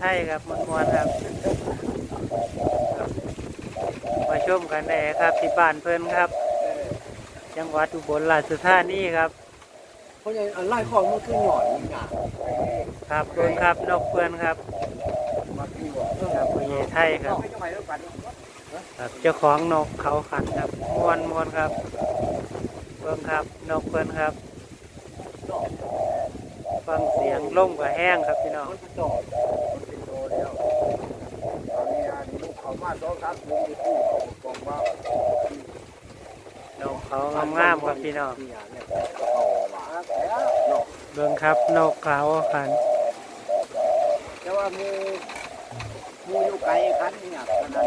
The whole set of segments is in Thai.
ไทยครับมวนๆครับครับมาชมกันได้ครับที่บ้านเพิ่นครับ จังหวัดอุบลราชธานีครับเพราะยังอันไล่ข้อมันคือหน่อยนี่ไงครับเพิ่นครับนกเพิ่นครับมาที่ว่าครับผู้ใหญ่ไทยครับไม่ทำไมแล้วกันครับเจ้าของนกเขาขันครับมวนมวนครับเพิ่นครับนกเพิ่นครับฟังเสียงล่มกับแห้งครับพี่น้อง มันจะต่อมันเป็นโตแล้วตอนนี้อันลูก เขามาสองสามเดือนที่เขอกว่านกเขางามๆครับพี่น้องเบิ่งครับนกเขาขันแต่ว่ามูมูอยู่ไกลคันเนี่ยขนาด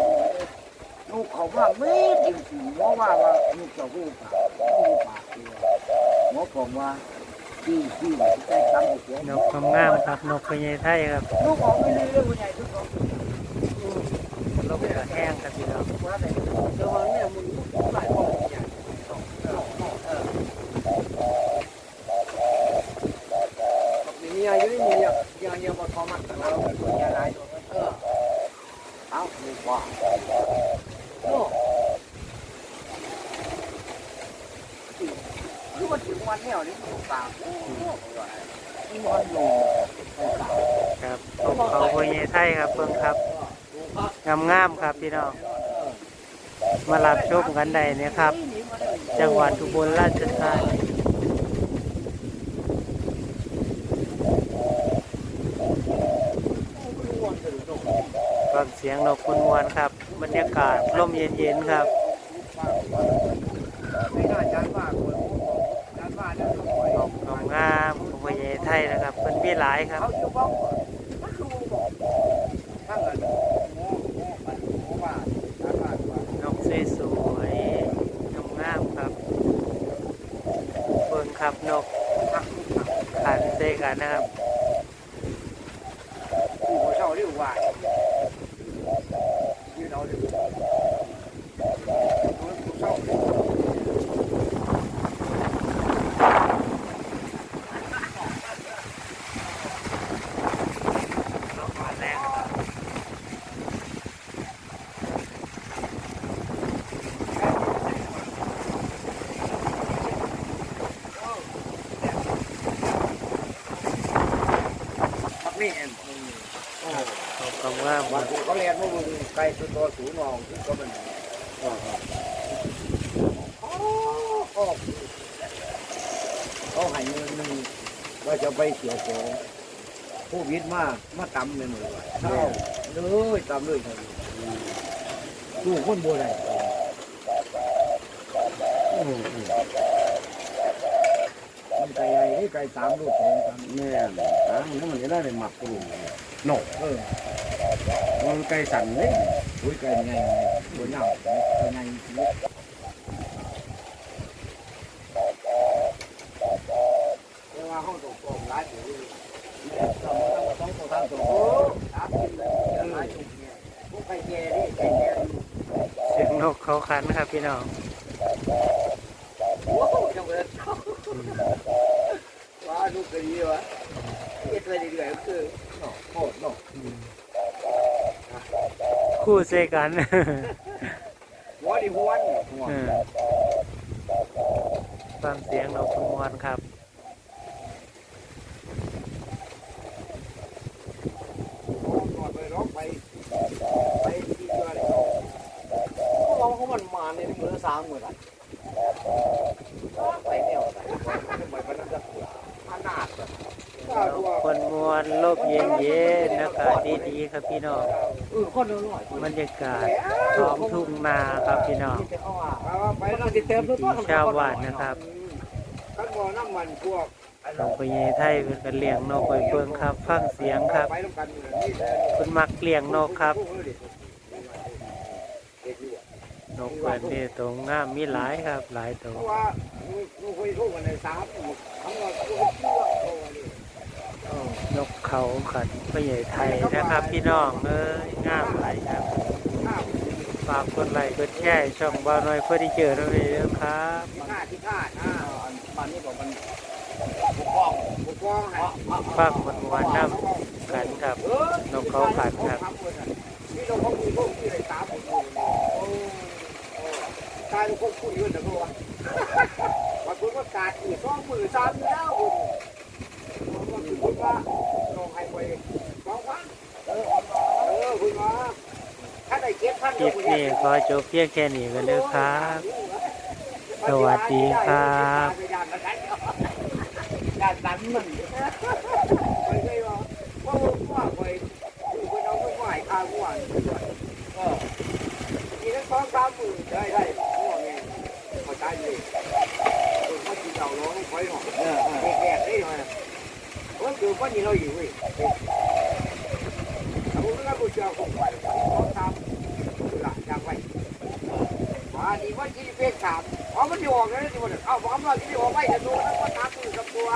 ลูกเขาว่าไม่จริงๆเพราะว่าว่าลูกเจ้าลูกปากลูกปากเดียวหมอผมว่าที่ที่ไหนแจ้งตามเหตุนกงามครับนกผู้ใหญ่ไทยครับลูกของไม่เรื่องผู้ใหญ่ทุกคน ล่มกับแห้งครับพี่น้องว่าแต่แต่ว่าเนี่ยมึงหลายคนใหญ่มีอายุมีอย่างอย่างอย่างมาทอมันแต่เราเป็นยาไรเออเอาลูกว่าโอ้คือมันถึงวันเนี่ยนี่ลูกสาวโอ้โหนี่วันลงครับนกเขาผู้ใหญ่ไทยครับเบิ่งครับ งามๆครับพี่น้อง มารับชมกันได้นี่ยครับ จังหวัดอุบลราชธานีฟังเสียงนกคุณมวนๆครับ บรรยากาศร่มเย็นๆครับไม่น่าจานกงามของผู้ใหญ่ไทยนะครับเป็นพี่หลายครับ สวยๆงามๆครับเบิ่งครับนกทักทักขันเซกันนะครับผู้เช่าเรียกว่ายืนเอาดิผู้เช่า นกมาแรงครับ ทักนี่เอง โอ้นกงามๆควันกูเขาเรียนว่ามึงไกลตัวตัวสูงนองก็มันเขาให้เงินหนึ่งว่าจะไปเกี่ยของผู้วิทย์มามาตำเลยหมดเลยเท่าเลยตำเลยครับดูคนโบราณมัน ไก่ใหญ่นี่ไก่สามลูกสองสามแม่นหางมันมันจะได้ในหมักกลุ่มโนกเออมันไก่สั่นเลยอุ้ยไก่ใหญ่ตัวใหญ่ตัวใหญ่เรียกว่าห้องตกกลมร้ายอยู่เราต้องต้องต้องตัวสามกินเลยร้ายจุกเนี่ยพวกไก่แก่นี่ไก่แก่เสียงนกเขาขันครับพี่น้องโอ้โหจังเลย ว่าลูกกระดีวะเอ็ดไปเรื่อยๆคือเนาะโคตรเนาะคู่เซกัน หัวดิหัวนี่หัวเออฟังเสียงนกคุณมวนครับไปร้องไปไปที่เรือเลยเนาะเราเขามันมาในมือสามมือละไปแนวไหนไปมันจะขนาด คนมวนโลกเย็นเย็นอากาศดีๆครับพี่น้องบรรยากาศท้องทุ่งนาครับพี่น้องชาวบ้านนะครับหลวงพ่อใหญ่ไทยเป็นกันเลี้ยงนกไว้เบิ่งครับ ฟังเสียงครับ คุณมักเลี้ยงนกครับ นกเปิดนี่ตรงงามมีหลายครับ หลายตัว เพราะว่าลูกคุยทุกวันในสามทั้งหมดทุกคนเชื่อโอ้นี่นกเขาขันพ่อใหญ่ไทยนะครับ พี่น้องเอ้ยงามหลายครับข้าวฝากกดไลค์กดแชร์ช่องบ่าวน้อยเพื่อที่เจอเราเลยนะครับที่ข้าที่ข้าอ่าตอนนี้บอกมันปกป้องปกป้องฝากมันวันน้ำกันครับเออนกเขาขันครับนี่เราเขาคุยพวกที่อะไรตามผมอยู่โอ้ คุยกันนะพวกว่าบางคนก็กาดอีกสองมือสามแล้วคุณบางคนว่าลองให้ไปสองพันเออเออคุณมาถ้าได้เก็บพันคลิปนี้ขอจบเพียงแค่นี้กันเด้อครับ สวัสดีครับยานดันมันไปเลยว่าว่าว่าไปอยู่ไปเอาไปไหว้ข้าวหัวเออทีนั้นสองสามหมื่นได้ได้ ตายอยู่เขาจีเราร้องคอยหอกแก่ๆได้หน่อยว่าคือวันนี้เราอยู่เว้ยถ้าผมไม่รับผู้เชี่ยวผมไปสองสามหลังจากไปว่าดีว่าที่เป็นสามอ๋อมันอยู่ออกแล้วที่มันเอาบอกว่าที่ออกไปจะดูแล้วก็ตามตัวกับตัว